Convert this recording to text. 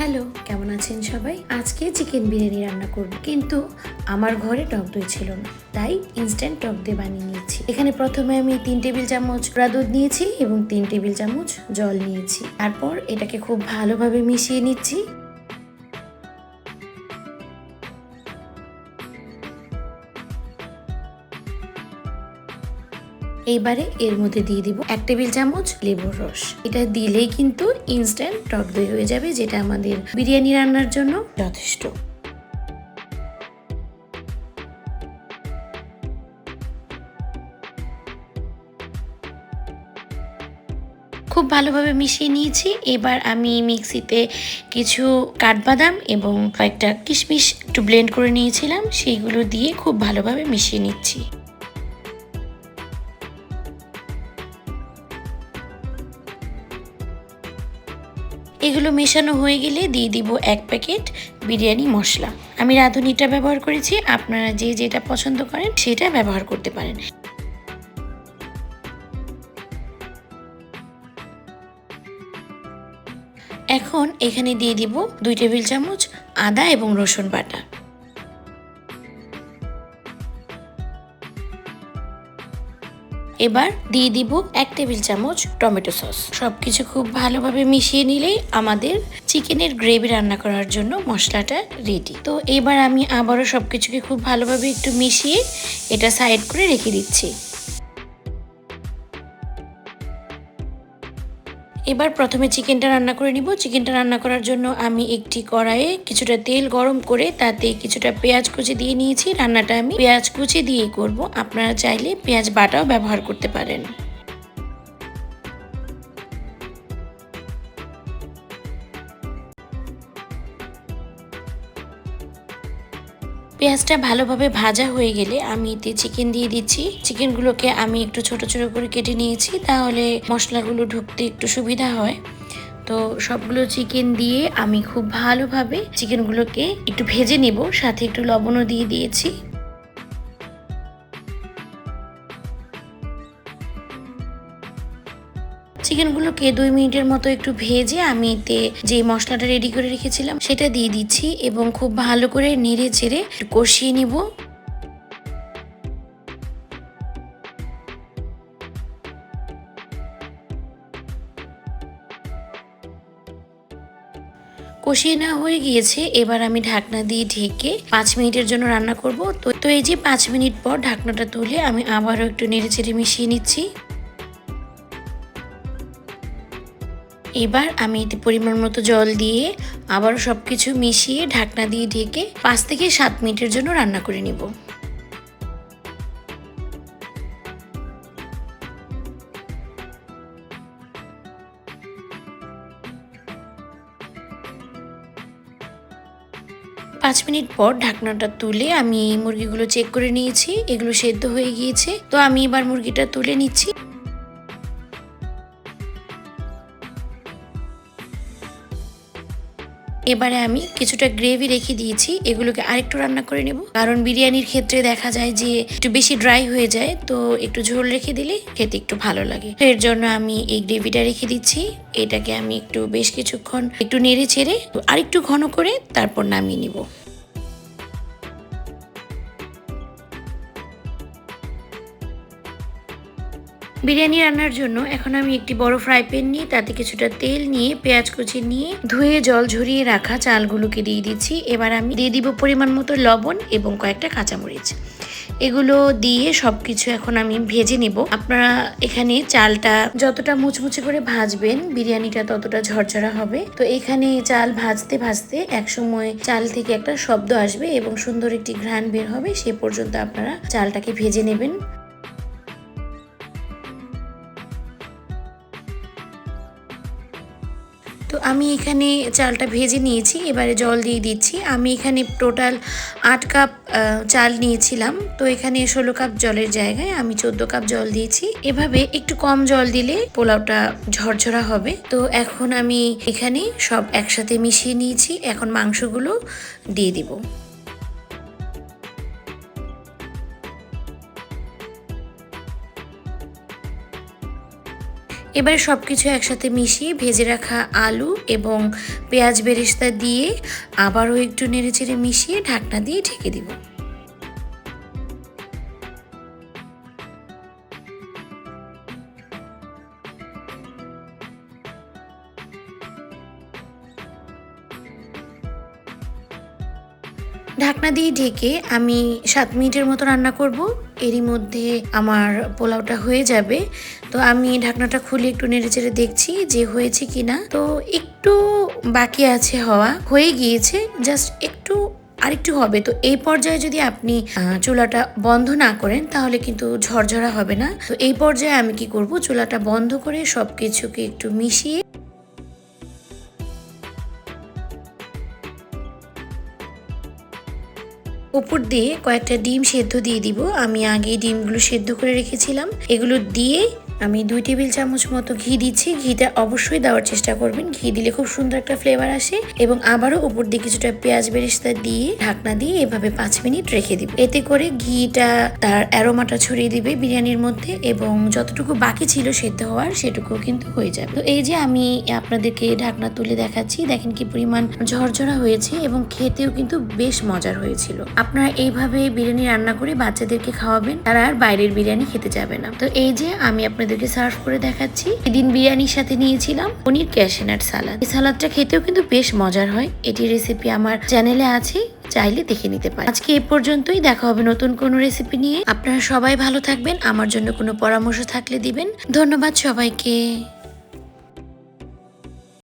Hello, কেমন আছেন সবাই? আজকে চিকেন বিরিয়ানি রান্না করব, কিন্তু আমার ঘরে টক দই ছিল না, তাই ইনস্ট্যান্ট টক দই বানিয়ে নিয়েছি। এখানে প্রথমে আমি তিন টেবিল চামচ গুঁড়া দুধ নিয়েছি এবং তিন টেবিল চামচ জল নিয়েছি। তারপর এটাকে খুব ভালোভাবে মিশিয়ে নিচ্ছি। এইবারে এর মধ্যে দিয়ে দিব এক টেবিল চামচ লেবুর রস। এটা দিলেই কিন্তু ইনস্ট্যান্ট টক দই হয়ে যাবে, যেটা আমাদের বিরিয়ানি রান্নার জন্য যথেষ্ট। খুব ভালোভাবে মিশিয়ে নিয়েছি। এবার আমি মিক্সিতে কিছু কাঠবাদাম এবং কয়েকটা কিশমিশ একটু ব্লেন্ড করে নিয়েছিলাম। সেইগুলো দিয়ে খুব ভালোভাবে মিশিয়ে নিচ্ছি। এগুলো মেশানো হয়ে গেলে দিয়ে দিব এক প্যাকেট বিরিয়ানি মশলা। আমি রাঁধুনিটা ব্যবহার করেছি, আপনারা যে যেটা পছন্দ করেন সেটা ব্যবহার করতে পারেন। এখন এখানে দিয়ে দিব দুই টেবিল চামচ আদা এবং রসুন বাটা। এবার দিয়ে দিব এক টেবিল চামচ টমেটো সস। সবকিছু খুব ভালোভাবে মিশিয়ে নিলেই আমাদের চিকেনের গ্রেভি রান্না করার জন্য মশলাটা রেডি তো এবার আমি আবারও সবকিছুকে খুব ভালোভাবে একটু মিশিয়ে এটা সাইড করে রেখে দিচ্ছি। এবার প্রথমে চিকেনটা রান্না করে নিব। চিকেনটা রান্না করার জন্য আমি একটি কড়াইয়ে কিছুটা তেল গরম করে তাতে কিছুটা পেঁয়াজ কুচি দিয়ে নিয়েছি। রান্নাটা আমি পেঁয়াজ কুচি দিয়ে করব। আপনারা চাইলে পেঁয়াজ বাটাও ব্যবহার করতে পারেন। পেঁয়াজটা ভালোভাবে ভাজা হয়ে গেলে আমি এতে চিকেন দিয়ে দিচ্ছি। চিকেনগুলোকে আমি একটু ছোট ছোট করে কেটে নিয়েছি, তাহলে মশলাগুলো ঢুকতে একটু সুবিধা হয়। তো সবগুলো চিকেন দিয়ে আমি খুব ভালোভাবে চিকেনগুলোকে একটু ভেজে নেব, সাথে একটু লবণও দিয়ে দিয়েছি। চিকেনগুলোকে দুই মিনিটের মতো একটু ভেজে আমি এতে যে মশলাটা রেডি করে রেখেছিলাম, সেটা দিয়ে দিচ্ছি এবং খুব ভালো করে নেড়ে চেড়ে কষিয়ে নিব। কষিয়ে নেওয়া হয়ে গিয়েছে, এবার আমি ঢাকনা দিয়ে ঢেকে পাঁচ মিনিটের জন্য রান্না করব। তো তো এই যে পাঁচ মিনিট পর ঢাকনাটা তুলে আমি আবারও একটু নেড়ে চেড়ে মিশিয়ে নিচ্ছি। এবার আমি এতে পরিমাণ মতো জল দিয়ে আবারও সব কিছু মিশিয়ে ঢাকনা দিয়ে ঢেকে পাঁচ থেকে সাত মিনিটের জন্য রান্না করে নিব। পাঁচ মিনিট পর ঢাকনাটা তুলে আমি মুরগিগুলো চেক করে নিয়েছি, এগুলো সেদ্ধ হয়ে গিয়েছে। তো আমি এবার মুরগিটা তুলে নিচ্ছি। এবারে আমি কিছুটা গ্রেভি রেখে দিয়েছি, এগুলোকে আরেকটু রান্না করে নেব। কারণ বিরিয়ানির ক্ষেত্রে দেখা যায় যে একটু বেশি ড্রাই হয়ে যায়, তো একটু ঝোল রেখে দিলে খেতে একটু ভালো লাগে। এর জন্য আমি এই গ্রেভিটা রেখে দিচ্ছি, এটাকে আমি একটু বেশ কিছুক্ষণ একটু নেড়ে ছেড়ে আরেকটু ঘন করে তারপর নামিয়ে নিব। বিরিয়ানি রান্নার জন্য এখন আমি একটি বড় ফ্রাই প্যান নিয়ে, তাতে কিছুটা তেল নিয়ে, পেঁয়াজ কুচি নিয়ে, ধুয়ে জল ঝরিয়ে রাখা চালগুলোকে দিয়ে দিচ্ছি। এবার আমি দিয়ে দিব পরিমাণ মতো লবণ এবং কয়েকটা কাঁচামরিচ। এগুলো দিয়ে সব কিছু এখন আমি ভেজে নেব। আপনারা এখানে চালটা যতটা মুচমুচে করে ভাজবেন, বিরিয়ানিটা ততটা ঝরঝরা হবে। তো এখানে চাল ভাজতে ভাজতে একসময় চাল থেকে একটা শব্দ আসবে এবং সুন্দর একটি ঘ্রাণ বের হবে। সে পর্যন্ত আপনারা চালটাকে ভেজে নেবেন। তো আমি এখানে চালটা ভেজে নিয়েছি, এবারে জল দিয়ে দিচ্ছি। আমি এখানে টোটাল আট কাপ চাল নিয়েছিলাম। তো এখানে ষোলো কাপ জলের জায়গায় আমি চোদ্দ কাপ জল দিয়েছি। এভাবে একটু কম জল দিলে পোলাওটা ঝরঝরা হবে। তো এখন আমি এখানে সব একসাথে মিশিয়ে নিয়েছি। এখন মাংসগুলো দিয়ে দিব। এবার সব কিছু একসাথে মিশিয়ে ভেজে রাখা আলু এবং পেঁয়াজ বেরেস্তা দিয়ে আবারও একটু নেড়েচেড়ে মিশিয়ে ঢাকনা দিয়ে ঢেকে দিব। ঢাকনা দিয়ে ঢেকে আমি সাত মিনিটের মতো রান্না করব। এরই মধ্যে আমার পোলাওটা হয়ে যাবে। তো আমি ঢাকনাটা খুলে একটু নেড়েচেড়ে দেখছি যে হয়েছে কি না তো একটু বাকি আছে হওয়া। হয়ে গিয়েছে, জাস্ট একটু আরেকটু হবে। তো এই পর্যায়ে যদি আপনি চুলাটা বন্ধ না করেন, তাহলে কিন্তু ঝরঝরা হবে না। তো এই পর্যায়ে আমি কি করব? চুলাটা বন্ধ করে সব কিছুকে একটু মিশিয়ে উপর দিয়ে কয়েকটা ডিম সেদ্ধ দিয়ে দিব। আমি আগে ডিমগুলো সেদ্ধ করে রেখেছিলাম। এগুলো দিয়ে আমি দুই টেবিল চামচ মতো ঘি দিচ্ছি। ঘিটা অবশ্যই দেওয়ার চেষ্টা করবেন। ঘি দিলে খুব সুন্দর একটা ফ্লেভার আসে এবং আবারও উপর দিয়ে কিছুটা পেঁয়াজ বেরেস্তা দিয়ে ঢাকনা দিয়ে এভাবে পাঁচ মিনিট রেখে দিব। এতে করে ঘিটা তার অ্যারোমাটা ছড়িয়ে দিবে বিরিয়ানির মধ্যে এবং যতটুকু বাকি ছিল সেদ্ধ হওয়ার সেটুকু কিন্তু হয়ে যাবে। তো এই যে আমি আপনাদেরকে ঢাকনা তুলে দেখাচ্ছি, দেখেন কি পরিমাণ ঝরঝরা হয়েছে এবং খেতেও কিন্তু বেশ মজার হয়েছিল। আপনারা এইভাবে বিরিয়ানি রান্না করে বাচ্চাদেরকে খাওয়াবেন, তারা আর বাইরের বিরিয়ানি খেতে যাবে না। তো এই যে আমি আপনাদেরকে সার্ভ করে দেখাচ্ছি। এদিন বিরিয়ানির সাথে নিয়েছিলাম পনির ক্যাশেনার সালাদ এই সালাদটা খেতেও কিন্তু বেশ মজার হয়। এটি রেসিপি আমার চ্যানেলে আছে, চাইলে দেখে নিতে পারেন। আজকে এ পর্যন্তই, দেখা হবে নতুন কোন রেসিপি নিয়ে। আপনারা সবাই ভালো থাকবেন। আমার জন্য কোনো পরামর্শ থাকলে দিবেন। ধন্যবাদ সবাইকে।